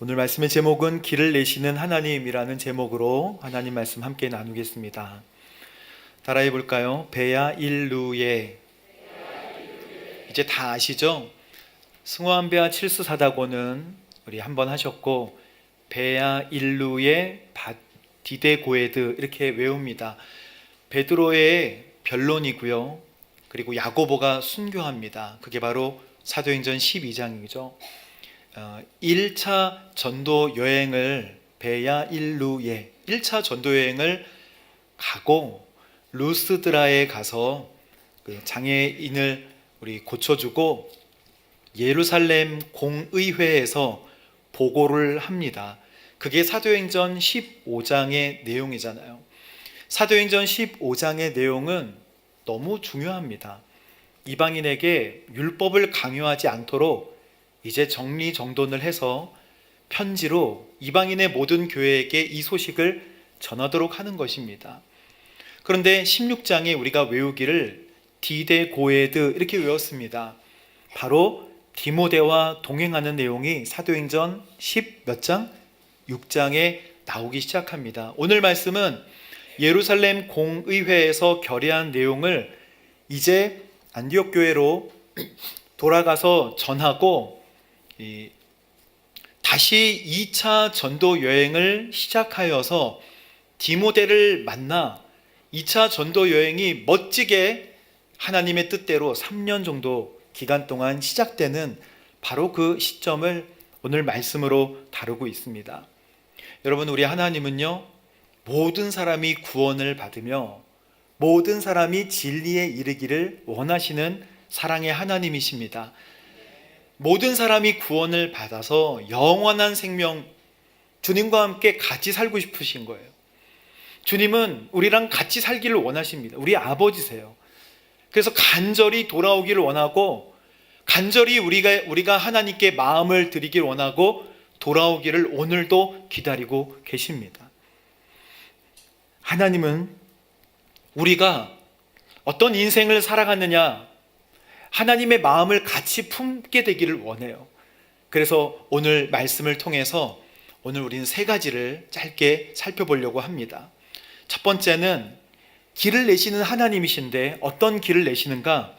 오늘 말씀의 제목은 길을 내시는 하나님이라는 제목으로 하나님 말씀 함께 나누겠습니다. 따라해 볼까요? 베야 일루에 이제 다 아시죠? 승호한배와 칠수사다고는 우리 한 번 하셨고 베야 일루에 디데고에드 이렇게 외웁니다. 베드로의 변론이고요. 그리고 야고보가 순교합니다. 그게 바로 사도행전 12장이죠. 어, 1차 전도 여행을 베야 일루에 1차 전도 여행을 가고 루스드라에 가서 그 장애인을 우리 고쳐주고 예루살렘 공의회에서 보고를 합니다. 그게 사도행전 15장의 내용이잖아요. 사도행전 15장의 내용은 너무 중요합니다. 이방인에게 율법을 강요하지 않도록 이제 정리정돈을 해서 편지로 이방인의 모든 교회에게 이 소식을 전하도록 하는 것입니다. 그런데 16장에 우리가 외우기를 디데 고에드 이렇게 외웠습니다. 바로 디모데와 동행하는 내용이 사도행전 10 몇 장? 6장에 나오기 시작합니다. 오늘 말씀은 예루살렘 공의회에서 결의한 내용을 이제 안디옥 교회로 돌아가서 전하고 이, 다시 2차 전도 여행을 시작하여서 디모데를 만나 2차 전도 여행이 멋지게 하나님의 뜻대로 3년 정도 기간 동안 시작되는 바로 그 시점을 오늘 말씀으로 다루고 있습니다. 여러분, 우리 하나님은요, 모든 사람이 구원을 받으며 모든 사람이 진리에 이르기를 원하시는 사랑의 하나님이십니다. 모든 사람이 구원을 받아서 영원한 생명, 주님과 함께 같이 살고 싶으신 거예요. 주님은 우리랑 같이 살기를 원하십니다. 우리 아버지세요. 그래서 간절히 돌아오기를 원하고, 간절히 우리가, 우리가 하나님께 마음을 드리길 원하고, 돌아오기를 오늘도 기다리고 계십니다. 하나님은 우리가 어떤 인생을 살아갔느냐, 하나님의 마음을 같이 품게 되기를 원해요. 그래서 오늘 말씀을 통해서 오늘 우리는 세 가지를 짧게 살펴보려고 합니다. 첫 번째는 길을 내시는 하나님이신데 어떤 길을 내시는가?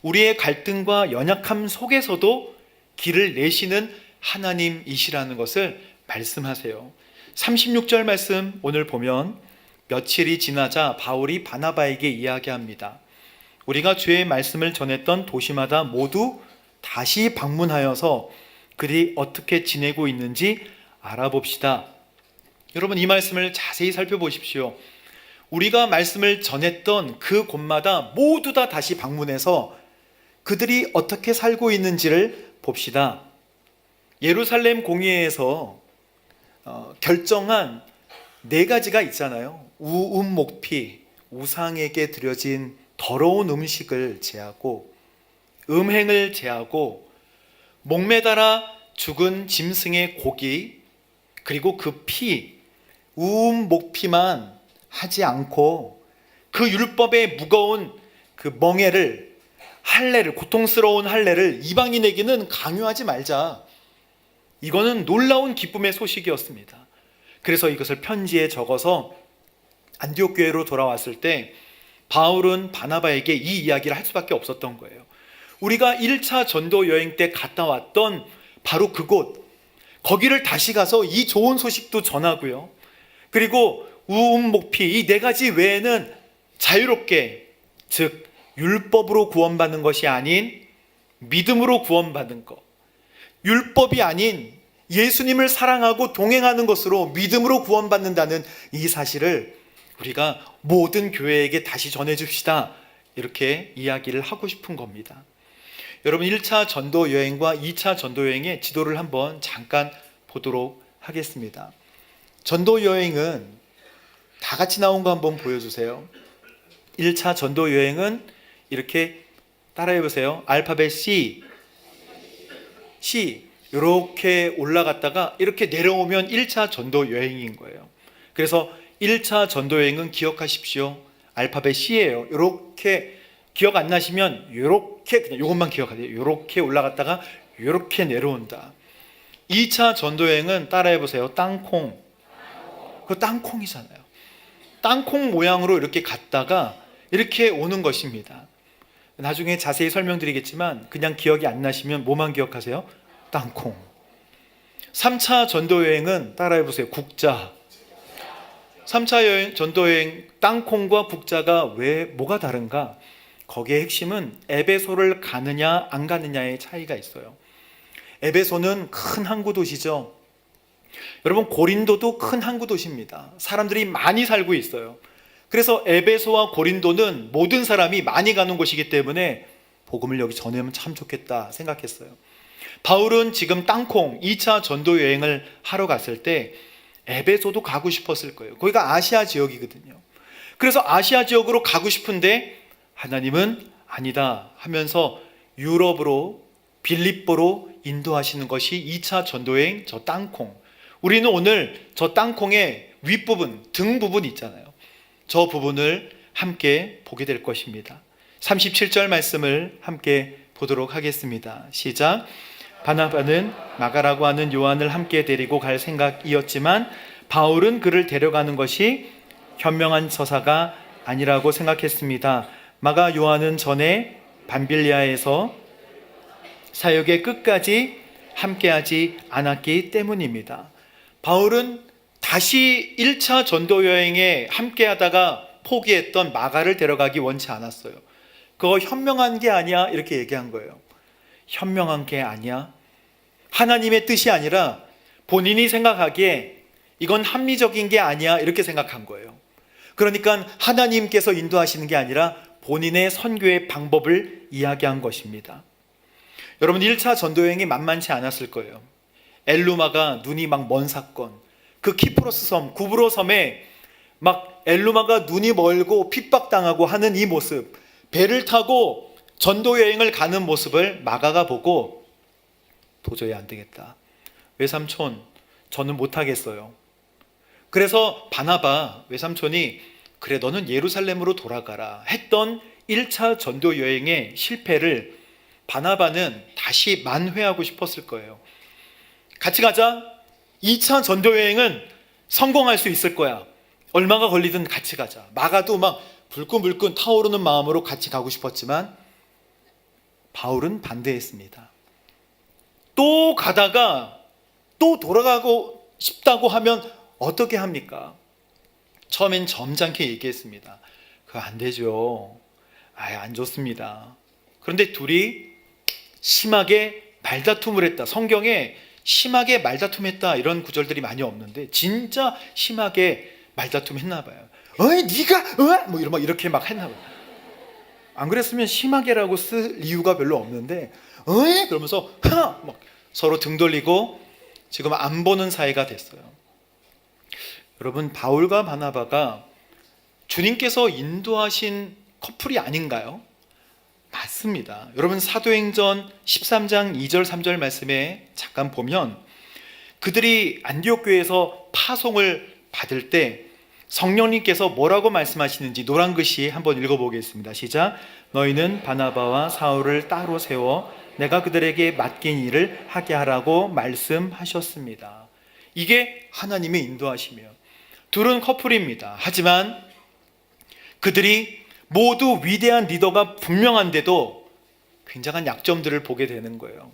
우리의 갈등과 연약함 속에서도 길을 내시는 하나님이시라는 것을 말씀하세요. 36절 말씀 오늘 보면 며칠이 지나자 바울이 바나바에게 이야기합니다. 우리가 주의 말씀을 전했던 도시마다 모두 다시 방문하여서 그들이 어떻게 지내고 있는지 알아봅시다. 여러분 이 말씀을 자세히 살펴보십시오. 우리가 말씀을 전했던 그 곳마다 모두 다 다시 방문해서 그들이 어떻게 살고 있는지를 봅시다. 예루살렘 공의회에서 어, 결정한 네 가지가 있잖아요. 우음 목피, 우상에게 드려진 더러운 음식을 제하고 음행을 제하고 목매달아 죽은 짐승의 고기 그리고 그 피, 우음 목피만 하지 않고 그 율법의 무거운 그 멍해를 할례를 고통스러운 할례를 이방인에게는 강요하지 말자. 이거는 놀라운 기쁨의 소식이었습니다. 그래서 이것을 편지에 적어서 안디옥 교회로 돌아왔을 때 바울은 바나바에게 이 이야기를 할 수밖에 없었던 거예요. 우리가 1차 전도 여행 때 갔다 왔던 바로 그곳 거기를 다시 가서 이 좋은 소식도 전하고요. 그리고 우음 목피 이 네 가지 외에는 자유롭게 즉 율법으로 구원받는 것이 아닌 믿음으로 구원받는 것. 율법이 아닌 예수님을 사랑하고 동행하는 것으로 믿음으로 구원받는다는 이 사실을 우리가 모든 교회에게 다시 전해 줍시다. 이렇게 이야기를 하고 싶은 겁니다. 여러분 1차 전도 여행과 2차 전도 여행의 지도를 한번 잠깐 보도록 하겠습니다. 전도 여행은 다 같이 나온 거 한번 보여주세요. 1차 전도 여행은 이렇게 따라해 보세요. 알파벳 C, C 이렇게 올라갔다가 이렇게 내려오면 1차 전도 여행인 거예요. 그래서 1차 전도 여행은 기억하십시오. 알파벳 C예요. 이렇게 기억 안 나시면 이렇게 그냥 이것만 기억하세요. 이렇게 올라갔다가 이렇게 내려온다. 2차 전도 여행은 따라해 보세요. 땅콩. 그 땅콩이잖아요. 땅콩 모양으로 이렇게 갔다가 이렇게 오는 것입니다. 나중에 자세히 설명드리겠지만 그냥 기억이 안 나시면 뭐만 기억하세요? 땅콩. 3차 전도 여행은 따라해 보세요. 국자. 3차 여행, 전도 여행 땅콩과 국자가 왜 뭐가 다른가? 거기에 핵심은 에베소를 가느냐 안 가느냐의 차이가 있어요. 에베소는 큰 항구 도시죠. 여러분 고린도도 큰 항구 도시입니다. 사람들이 많이 살고 있어요. 그래서 에베소와 고린도는 모든 사람이 많이 가는 곳이기 때문에 복음을 여기 전하면 참 좋겠다 생각했어요. 바울은 지금 땅콩 2차 전도 여행을 하러 갔을 때 에베소도 가고 싶었을 거예요. 거기가 아시아 지역이거든요. 그래서 아시아 지역으로 가고 싶은데 하나님은 아니다 하면서 유럽으로 빌립보로 인도하시는 것이 2차 전도여행 저 땅콩. 우리는 오늘 저 땅콩의 윗부분, 등 부분 있잖아요. 저 부분을 함께 보게 될 것입니다. 37절 말씀을 함께 보도록 하겠습니다. 시작. 바나바는 마가라고 하는 요한을 함께 데리고 갈 생각이었지만 바울은 그를 데려가는 것이 현명한 서사가 아니라고 생각했습니다. 마가 요한은 전에 반빌리아에서 사역의 끝까지 함께하지 않았기 때문입니다. 바울은 다시 1차 전도 여행에 함께하다가 포기했던 마가를 데려가기 원치 않았어요. 그거 현명한 게 아니야 이렇게 얘기한 거예요. 현명한 게 아니야. 하나님의 뜻이 아니라 본인이 생각하기에 이건 합리적인 게 아니야 이렇게 생각한 거예요. 그러니까 하나님께서 인도하시는 게 아니라 본인의 선교의 방법을 이야기한 것입니다. 여러분 1차 전도여행이 만만치 않았을 거예요. 엘루마가 눈이 막 먼 사건, 그 키프로스 섬, 구브로 섬에 막 엘루마가 눈이 멀고 핍박당하고 하는 이 모습, 배를 타고 전도 여행을 가는 모습을 마가가 보고 도저히 안 되겠다. 외삼촌, 저는 못 하겠어요. 그래서 바나바 외삼촌이 그래 너는 예루살렘으로 돌아가라 했던 1차 전도 여행의 실패를 바나바는 다시 만회하고 싶었을 거예요. 같이 가자. 2차 전도 여행은 성공할 수 있을 거야. 얼마가 걸리든 같이 가자. 마가도 막 불끈불끈 타오르는 마음으로 같이 가고 싶었지만 바울은 반대했습니다. 또 가다가 또 돌아가고 싶다고 하면 어떻게 합니까? 처음엔 점잖게 얘기했습니다. 그거 안 되죠. 아예 안 좋습니다. 그런데 둘이 심하게 말다툼을 했다. 성경에 심하게 말다툼했다 이런 구절들이 많이 없는데 진짜 심하게 말다툼했나 봐요. 어이 네가 어? 뭐 이런 막 이렇게 막 했나 봐요. 안 그랬으면 심하게라고 쓸 이유가 별로 없는데 어이 그러면서 막 서로 등 돌리고 지금 안 보는 사이가 됐어요. 여러분 바울과 바나바가 주님께서 인도하신 커플이 아닌가요? 맞습니다. 여러분 사도행전 13장 2절 3절 말씀에 잠깐 보면 그들이 안디옥 교회에서 파송을 받을 때 성령님께서 뭐라고 말씀하시는지 노란 글씨 한번 읽어보겠습니다. 시작. 너희는 바나바와 사울을 따로 세워 내가 그들에게 맡긴 일을 하게 하라고 말씀하셨습니다. 이게 하나님의 인도하시며 둘은 커플입니다. 하지만 그들이 모두 위대한 리더가 분명한데도 굉장한 약점들을 보게 되는 거예요.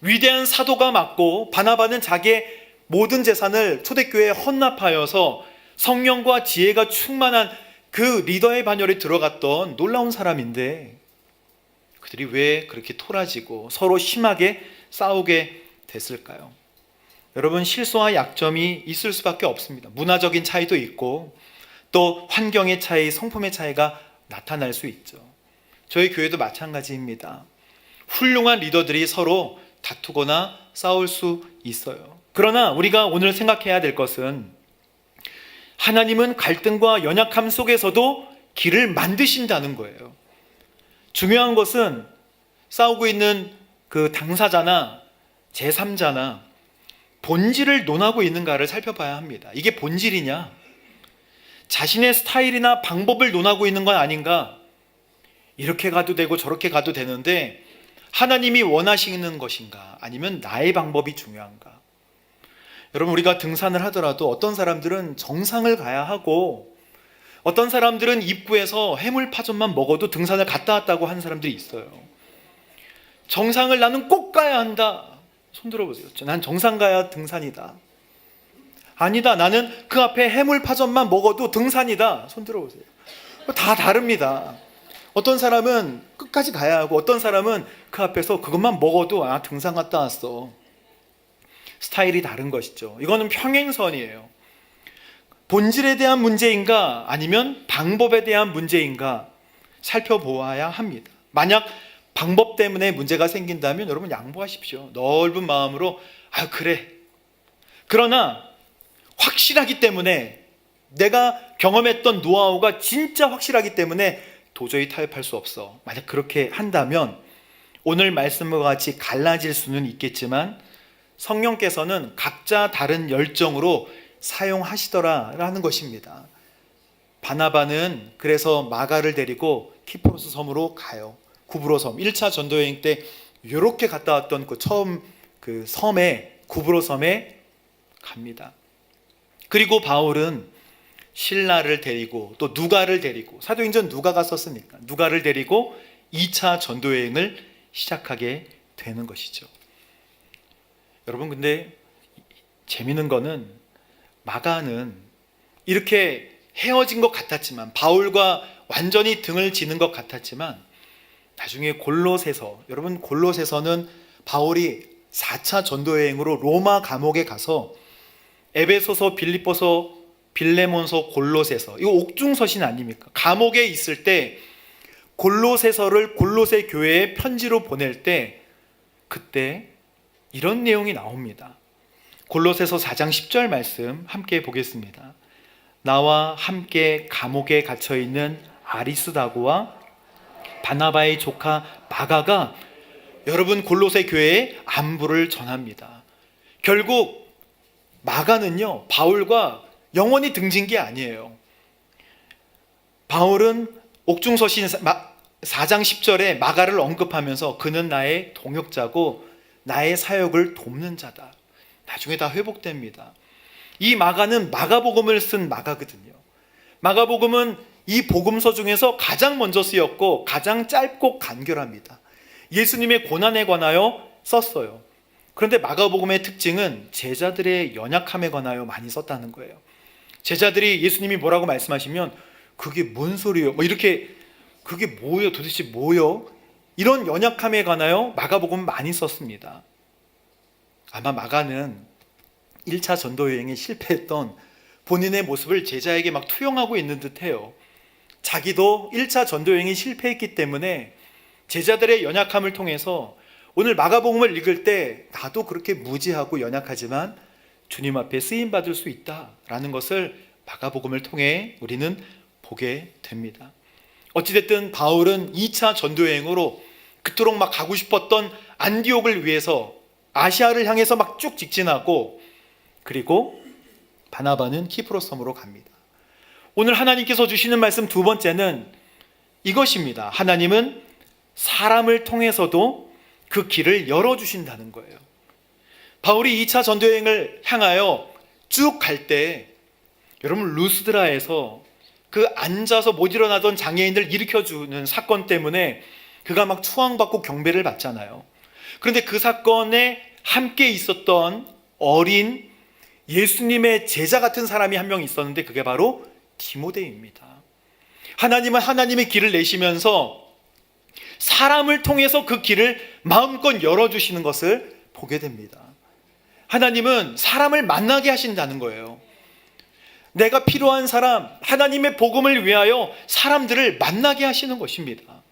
위대한 사도가 맞고 바나바는 자기의 모든 재산을 초대교회에 헌납하여서 성령과 지혜가 충만한 그 리더의 반열에 들어갔던 놀라운 사람인데 그들이 왜 그렇게 토라지고 서로 심하게 싸우게 됐을까요? 여러분 실수와 약점이 있을 수밖에 없습니다. 문화적인 차이도 있고 또 환경의 차이, 성품의 차이가 나타날 수 있죠. 저희 교회도 마찬가지입니다. 훌륭한 리더들이 서로 다투거나 싸울 수 있어요. 그러나 우리가 오늘 생각해야 될 것은 하나님은 갈등과 연약함 속에서도 길을 만드신다는 거예요. 중요한 것은 싸우고 있는 그 당사자나 제3자나 본질을 논하고 있는가를 살펴봐야 합니다. 이게 본질이냐? 자신의 스타일이나 방법을 논하고 있는 건 아닌가? 이렇게 가도 되고 저렇게 가도 되는데 하나님이 원하시는 것인가? 아니면 나의 방법이 중요한가? 여러분 우리가 등산을 하더라도 어떤 사람들은 정상을 가야 하고 어떤 사람들은 입구에서 해물 파전만 먹어도 등산을 갔다 왔다고 하는 사람들이 있어요. 정상을 나는 꼭 가야 한다. 손 들어보세요. 난 정상 가야 등산이다. 아니다. 나는 그 앞에 해물 파전만 먹어도 등산이다. 손 들어보세요. 다 다릅니다. 어떤 사람은 끝까지 가야 하고 어떤 사람은 그 앞에서 그것만 먹어도 아 등산 갔다 왔어. 스타일이 다른 것이죠. 이거는 평행선이에요. 본질에 대한 문제인가 아니면 방법에 대한 문제인가 살펴보아야 합니다. 만약 방법 때문에 문제가 생긴다면 여러분 양보하십시오. 넓은 마음으로 아 그래. 그러나 확실하기 때문에 내가 경험했던 노하우가 진짜 확실하기 때문에 도저히 타협할 수 없어. 만약 그렇게 한다면 오늘 말씀과 같이 갈라질 수는 있겠지만 성령께서는 각자 다른 열정으로 사용하시더라라는 것입니다. 바나바는 그래서 마가를 데리고 키프로스 섬으로 가요. 구브로 섬 1차 전도 여행 때 이렇게 갔다 왔던 그 처음 그 섬에 구브로 섬에 갑니다. 그리고 바울은 신라를 데리고 또 누가를 데리고 사도행전 누가가 썼으니까 누가를 데리고 2차 전도 여행을 시작하게 되는 것이죠. 여러분 근데 재미있는 거는 마가는 이렇게 헤어진 것 같았지만 바울과 완전히 등을 지는 것 같았지만 나중에 골로새서 여러분 골로새서는 바울이 4차 전도 여행으로 로마 감옥에 가서 에베소서 빌립보서 빌레몬서 골로새서 이거 옥중서신 아닙니까? 감옥에 있을 때 골로새서를 골로새 교회에 편지로 보낼 때 그때 이런 내용이 나옵니다. 골로새서 4장 10절 말씀 함께 보겠습니다. 나와 함께 감옥에 갇혀 있는 아리스다고와 바나바의 조카 마가가 여러분 골로새 교회에 안부를 전합니다. 결국 마가는요 바울과 영원히 등진 게 아니에요. 바울은 옥중서신 4장 10절에 마가를 언급하면서 그는 나의 동역자고 나의 사역을 돕는 자다. 나중에 다 회복됩니다. 이 마가는 마가복음을 쓴 마가거든요. 마가복음은 이 복음서 중에서 가장 먼저 쓰였고 가장 짧고 간결합니다. 예수님의 고난에 관하여 썼어요. 그런데 마가복음의 특징은 제자들의 연약함에 관하여 많이 썼다는 거예요. 제자들이 예수님이 뭐라고 말씀하시면 그게 뭔 소리예요? 뭐 이렇게 그게 뭐예요? 도대체 뭐요? 이런 연약함에 관하여 마가복음 많이 썼습니다. 아마 마가는 1차 전도 여행에 실패했던 본인의 모습을 제자에게 막 투영하고 있는 듯해요. 자기도 1차 전도 여행이 실패했기 때문에 제자들의 연약함을 통해서 오늘 마가복음을 읽을 때 나도 그렇게 무지하고 연약하지만 주님 앞에 쓰임 받을 수 있다라는 것을 마가복음을 통해 우리는 보게 됩니다. 어찌됐든 바울은 2차 전도 여행으로 그토록 막 가고 싶었던 안디옥을 위해서 아시아를 향해서 막 쭉 직진하고 그리고 바나바는 키프로스 섬으로 갑니다. 오늘 하나님께서 주시는 말씀 두 번째는 이것입니다. 하나님은 사람을 통해서도 그 길을 열어 주신다는 거예요. 바울이 2차 전도 여행을 향하여 쭉 갈 때 여러분 루스드라에서 그 앉아서 못 일어나던 장애인들 일으켜 주는 사건 때문에 그가 막 추앙받고 경배를 받잖아요. 그런데 그 사건에 함께 있었던 어린 예수님의 제자 같은 사람이 한 명 있었는데 그게 바로 디모데입니다. 하나님은 하나님의 길을 내시면서 사람을 통해서 그 길을 마음껏 열어주시는 것을 보게 됩니다. 하나님은 사람을 만나게 하신다는 거예요. 내가 필요한 사람, 하나님의 복음을 위하여 사람들을 만나게 하시는 것입니다.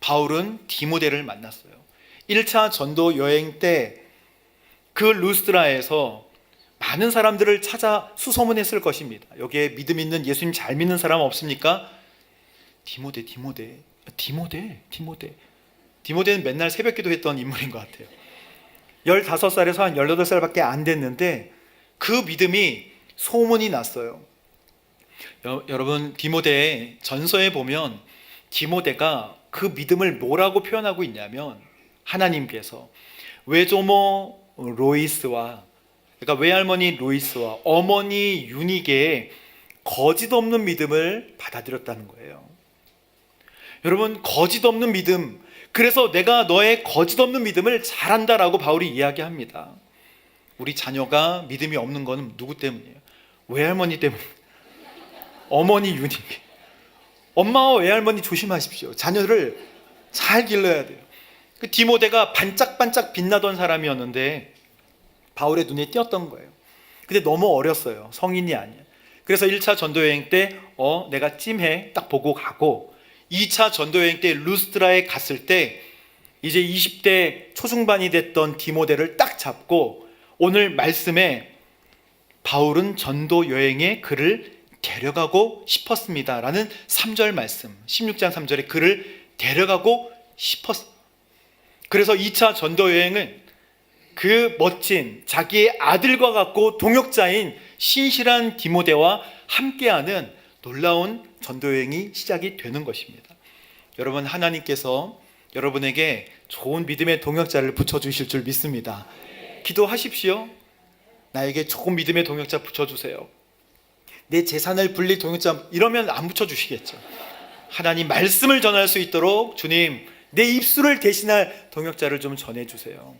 바울은 디모데를 만났어요. 1차 전도 여행 때 그 루스드라에서 많은 사람들을 찾아 수소문했을 것입니다. 여기에 믿음 있는 예수님 잘 믿는 사람 없습니까? 디모데, 디모데, 디모데, 디모데. 디모데는 맨날 새벽 기도했던 인물인 것 같아요. 15살에서 한 18살밖에 안 됐는데 그 믿음이 소문이 났어요. 여, 여러분 디모데의 전서에 보면 디모데가 그 믿음을 뭐라고 표현하고 있냐면 하나님께서 외조모 로이스와 그러니까 외할머니 로이스와 어머니 유니게의 거짓 없는 믿음을 받아들였다는 거예요. 여러분 거짓 없는 믿음 그래서 내가 너의 거짓 없는 믿음을 잘한다라고 바울이 이야기합니다. 우리 자녀가 믿음이 없는 거는 누구 때문이에요? 외할머니 때문. 어머니 유니. 엄마와 외할머니 조심하십시오. 자녀를 잘 길러야 돼요. 그 디모데가 반짝반짝 빛나던 사람이었는데 바울의 눈에 띄었던 거예요. 근데 너무 어렸어요. 성인이 아니야. 그래서 1차 전도 여행 때 어, 내가 찜해 딱 보고 가고 2차 전도 여행 때 루스트라에 갔을 때 이제 20대 초중반이 됐던 디모데를 딱 잡고 오늘 말씀에 바울은 전도 여행에 그를 데려가고 싶었습니다 라는 3절 말씀 16장 3절에 그를 데려가고 싶었 그래서 2차 전도 여행은 그 멋진 자기의 아들과 같고 동역자인 신실한 디모데와 함께하는 놀라운 전도 여행이 시작이 되는 것입니다. 여러분 하나님께서 여러분에게 좋은 믿음의 동역자를 붙여 주실 줄 믿습니다. 기도하십시오. 나에게 좋은 믿음의 동역자 붙여 주세요. 내 재산을 불릴 동역자 이러면 안 붙여 주시겠죠. 하나님 말씀을 전할 수 있도록 주님 내 입술을 대신할 동역자를 좀 전해 주세요.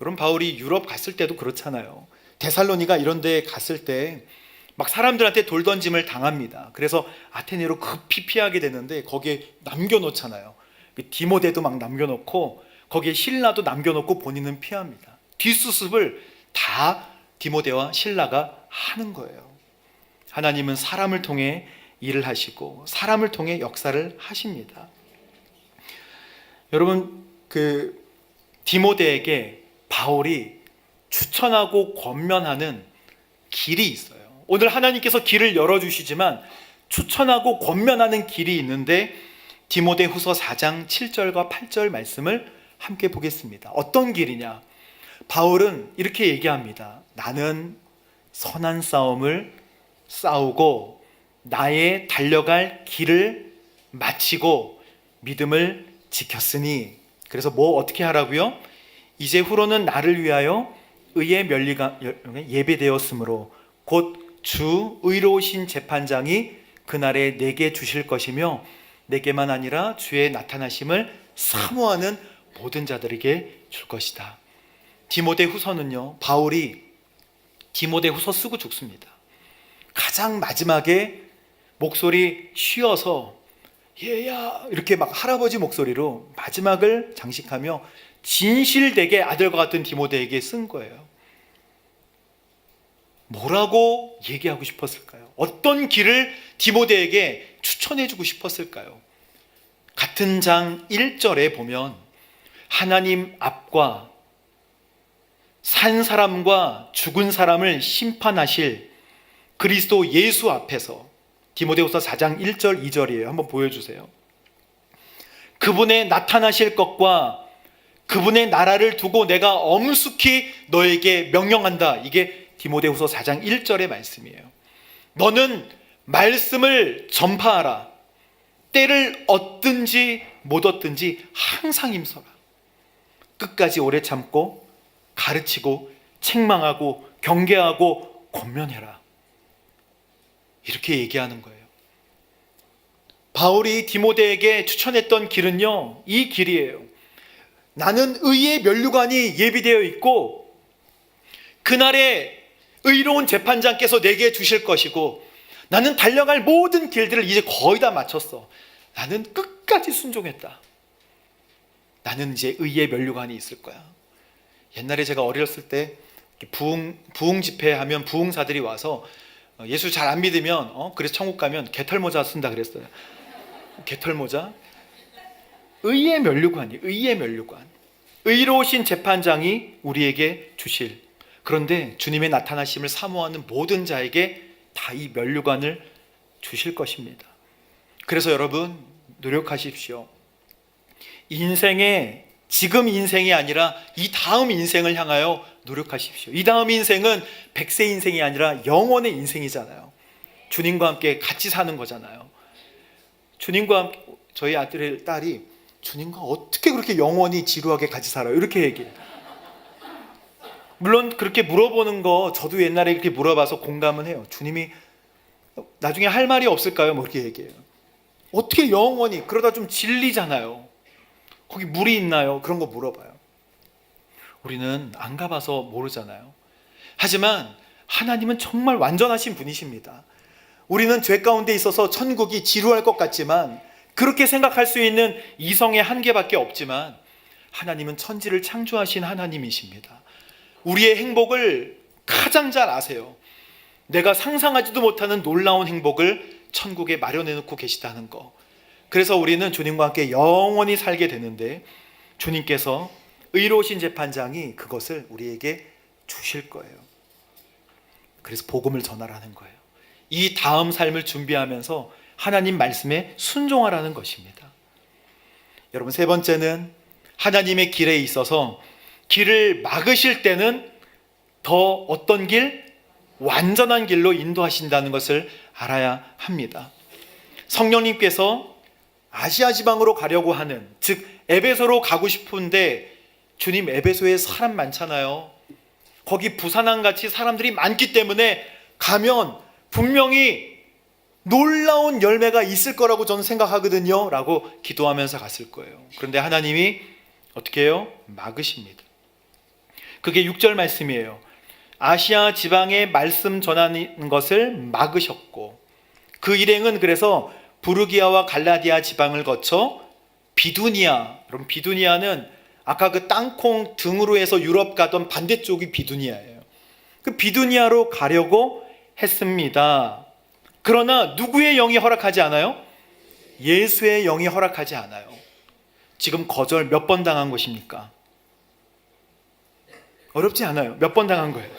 여러분 바울이 유럽 갔을 때도 그렇잖아요. 데살로니가 이런 데 갔을 때 막 사람들한테 돌 던짐을 당합니다. 그래서 아테네로 급히 피하게 되는데 거기에 남겨놓잖아요. 그 디모데도 막 남겨놓고 거기에 신라도 남겨놓고 본인은 피합니다. 뒷수습을 다 디모데와 신라가 하는 거예요. 하나님은 사람을 통해 일을 하시고 사람을 통해 역사를 하십니다. 여러분 그 디모데에게 바울이 추천하고 권면하는 길이 있어요. 오늘 하나님께서 길을 열어 주시지만 추천하고 권면하는 길이 있는데 디모데 후서 4장 7절과 8절 말씀을 함께 보겠습니다. 어떤 길이냐? 바울은 이렇게 얘기합니다. 나는 선한 싸움을 싸우고 나의 달려갈 길을 마치고 믿음을 지켰으니 그래서 뭐 어떻게 하라고요? 이제 후로는 나를 위하여 의의 면리가 예배되었으므로 곧 주 의로우신 재판장이 그날에 내게 주실 것이며 내게만 아니라 주의 나타나심을 사모하는 모든 자들에게 줄 것이다. 디모데 후서는요, 바울이 디모데 후서 쓰고 죽습니다. 가장 마지막에 목소리 쉬어서 얘야 이렇게 막 할아버지 목소리로 마지막을 장식하며 진실되게 아들과 같은 디모데에게 쓴 거예요. 뭐라고 얘기하고 싶었을까요? 어떤 길을 디모데에게 추천해 주고 싶었을까요? 같은 장 1절에 보면 하나님 앞과 산 사람과 죽은 사람을 심판하실 그리스도 예수 앞에서 디모데후서 4장 1절 2절이에요. 한번 보여 주세요. 그분의 나타나실 것과 그분의 나라를 두고 내가 엄숙히 너에게 명령한다. 이게 디모데후서 4장 1절의 말씀이에요. 너는 말씀을 전파하라. 때를 얻든지 못 얻든지 항상 힘써라. 끝까지 오래 참고 가르치고 책망하고 경계하고 권면해라. 이렇게 얘기하는 거예요. 바울이 디모데에게 추천했던 길은요, 이 길이에요. 나는 의의 면류관이 예비되어 있고, 그날에 의로운 재판장께서 내게 주실 것이고, 나는 달려갈 모든 길들을 이제 거의 다 마쳤어. 나는 끝까지 순종했다. 나는 이제 의의 면류관이 있을 거야. 옛날에 제가 어렸을 때 부흥 부흥 집회 하면 부흥사들이 와서 어, 예수 잘 안 믿으면 어 그래서 천국 가면 개털 모자 쓴다 그랬어요. 개털 모자. 의의 면류관이 의의 면류관. 의로우신 재판장이 우리에게 주실. 그런데 주님의 나타나심을 사모하는 모든 자에게 다 이 면류관을 주실 것입니다. 그래서 여러분 노력하십시오. 인생의 지금 인생이 아니라 이 다음 인생을 향하여 노력하십시오. 이 다음 인생은 백세 인생이 아니라 영원의 인생이잖아요. 주님과 함께 같이 사는 거잖아요. 주님과 함께, 저희 아들의 딸이 주님과 어떻게 그렇게 영원히 지루하게 같이 살아요? 이렇게 얘기해요. 물론 그렇게 물어보는 거 저도 옛날에 그렇게 물어봐서 공감은 해요. 주님이 나중에 할 말이 없을까요? 뭐 이렇게 얘기해요. 어떻게 영원히 그러다 좀 질리잖아요. 거기 물이 있나요? 그런 거 물어봐요. 우리는 안 가봐서 모르잖아요. 하지만 하나님은 정말 완전하신 분이십니다. 우리는 죄 가운데 있어서 천국이 지루할 것 같지만 그렇게 생각할 수 있는 이성의 한계밖에 없지만 하나님은 천지를 창조하신 하나님이십니다. 우리의 행복을 가장 잘 아세요. 내가 상상하지도 못하는 놀라운 행복을 천국에 마련해 놓고 계시다는 거. 그래서 우리는 주님과 함께 영원히 살게 되는데 주님께서 의로우신 재판장이 그것을 우리에게 주실 거예요. 그래서 복음을 전하라는 거예요. 이 다음 삶을 준비하면서 하나님 말씀에 순종하라는 것입니다. 여러분 세 번째는 하나님의 길에 있어서 길을 막으실 때는 더 어떤 길? 완전한 길로 인도하신다는 것을 알아야 합니다. 성령님께서 아시아 지방으로 가려고 하는 즉 에베소로 가고 싶은데 주님 에베소에 사람 많잖아요. 거기 부산항 같이 사람들이 많기 때문에 가면 분명히 놀라운 열매가 있을 거라고 저는 생각하거든요. 라고 기도하면서 갔을 거예요. 그런데 하나님이 어떻게 해요? 막으십니다. 그게 6절 말씀이에요. 아시아 지방에 말씀 전하는 것을 막으셨고 그 일행은 그래서 부르기아와 갈라디아 지방을 거쳐 비두니아. 여러분 비두니아는 아까 그 땅콩 등으로 해서 유럽 가던 반대쪽이 비두니아예요. 그 비두니아로 가려고 했습니다. 그러나 누구의 영이 허락하지 않아요? 예수의 영이 허락하지 않아요. 지금 거절 몇 번 당한 것입니까? 어렵지 않아요. 몇 번 당한 거예요.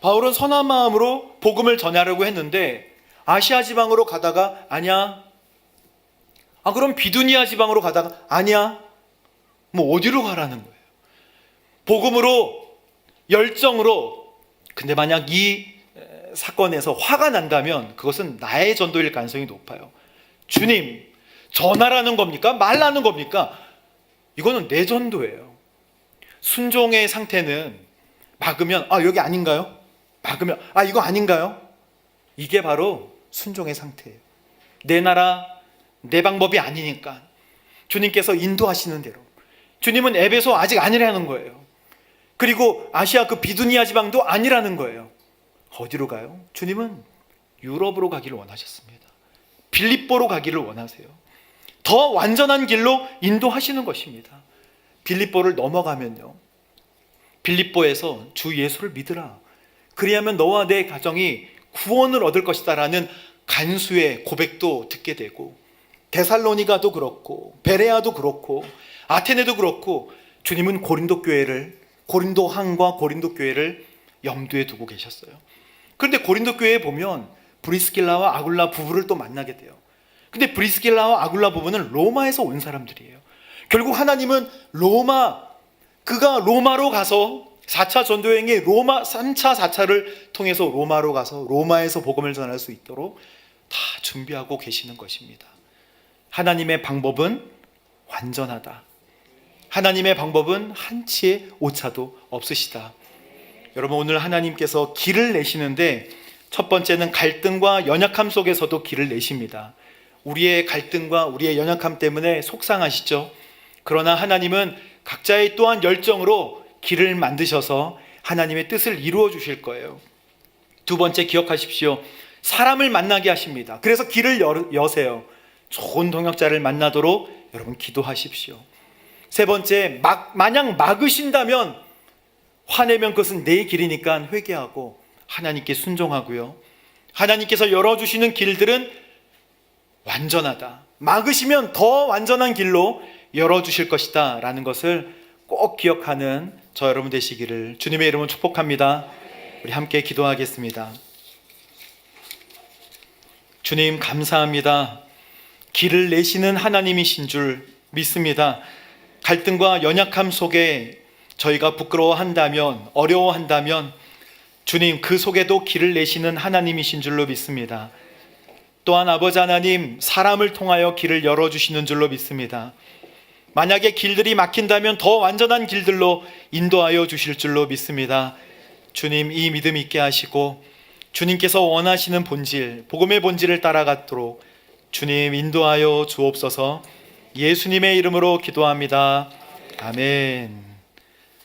바울은 선한 마음으로 복음을 전하려고 했는데 아시아 지방으로 가다가 아니야. 아 그럼 비두니아 지방으로 가다가 아니야. 뭐 어디로 가라는 거예요? 복음으로 열정으로 근데 만약 이 사건에서 화가 난다면 그것은 나의 전도일 가능성이 높아요. 주님, 전하라는 겁니까? 말라는 겁니까? 이거는 내 전도예요. 순종의 상태는 막으면 아 여기 아닌가요? 막으면 아 이거 아닌가요? 이게 바로 순종의 상태예요. 내 나라 내 방법이 아니니까 주님께서 인도하시는 대로 주님은 에베소 아직 아니라는 거예요. 그리고 아시아 그 비두니아 지방도 아니라는 거예요. 어디로 가요? 주님은 유럽으로 가기를 원하셨습니다. 빌립보로 가기를 원하세요. 더 완전한 길로 인도하시는 것입니다. 빌립보를 넘어가면요. 빌립보에서 주 예수를 믿으라. 그리하면 너와 내 가정이 구원을 얻을 것이다라는 간수의 고백도 듣게 되고 데살로니가도 그렇고 베레아도 그렇고 아테네도 그렇고 주님은 고린도 교회를 고린도 항과 고린도 교회를 염두에 두고 계셨어요. 그런데 고린도 교회에 보면 브리스길라와 아굴라 부부를 또 만나게 돼요. 근데 브리스길라와 아굴라 부부는 로마에서 온 사람들이에요. 결국 하나님은 로마 그가 로마로 가서 4차 전도여행의 로마 3차 4차를 통해서 로마로 가서 로마에서 복음을 전할 수 있도록 다 준비하고 계시는 것입니다. 하나님의 방법은 완전하다. 하나님의 방법은 한치의 오차도 없으시다. 여러분 오늘 하나님께서 길을 내시는데 첫 번째는 갈등과 연약함 속에서도 길을 내십니다. 우리의 갈등과 우리의 연약함 때문에 속상하시죠. 그러나 하나님은 각자의 또한 열정으로 길을 만드셔서 하나님의 뜻을 이루어 주실 거예요. 두 번째 기억하십시오. 사람을 만나게 하십니다. 그래서 길을 여, 여세요. 좋은 동역자를 만나도록 여러분 기도하십시오. 세 번째, 막, 만약 막으신다면 화내면 그것은 내 길이니까 회개하고 하나님께 순종하고요. 하나님께서 열어주시는 길들은 완전하다. 막으시면 더 완전한 길로 열어주실 것이다. 라는 것을 꼭 기억하는 저 여러분 되시기를 주님의 이름으로 축복합니다. 우리 함께 기도하겠습니다. 주님, 감사합니다. 길을 내시는 하나님이신 줄 믿습니다. 갈등과 연약함 속에 저희가 부끄러워한다면, 어려워한다면, 주님 그 속에도 길을 내시는 하나님이신 줄로 믿습니다. 또한 아버지 하나님, 사람을 통하여 길을 열어주시는 줄로 믿습니다. 만약에 길들이 막힌다면 더 완전한 길들로 인도하여 주실 줄로 믿습니다. 주님 이 믿음 있게 하시고 주님께서 원하시는 본질, 복음의 본질을 따라가도록 주님 인도하여 주옵소서 예수님의 이름으로 기도합니다. 아멘.